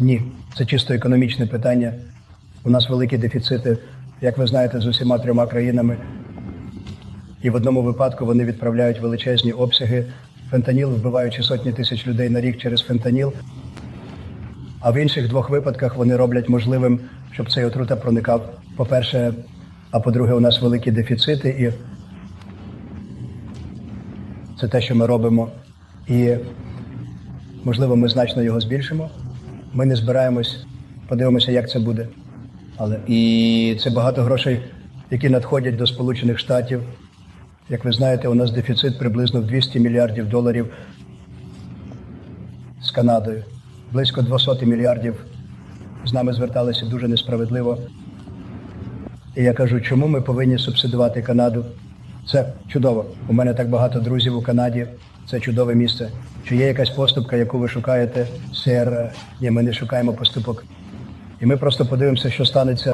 Ні, це чисто економічне питання. У нас великі дефіцити, як ви знаєте, з усіма трьома країнами. І в одному випадку вони відправляють величезні обсяги фентаніл, вбиваючи сотні тисяч людей на рік через фентаніл. А в інших двох випадках вони роблять можливим, щоб цей отрута проникав. По-перше, а по-друге, у нас великі дефіцити, і це те, що ми робимо. І можливо, ми значно його збільшимо. Ми не збираємось, подивимося, як це буде. Але і це багато грошей, які надходять до Сполучених Штатів. Як ви знаєте, у нас дефіцит приблизно в 200 мільярдів доларів з Канадою. Близько 200 мільярдів з нами зверталися дуже несправедливо. І я кажу, чому ми повинні субсидувати Канаду? Це чудово. У мене так багато друзів у Канаді. Це чудове місце. Чи є якась поступка, яку ви шукаєте, сер? Ні, ми не шукаємо поступок. І ми просто подивимося, що станеться.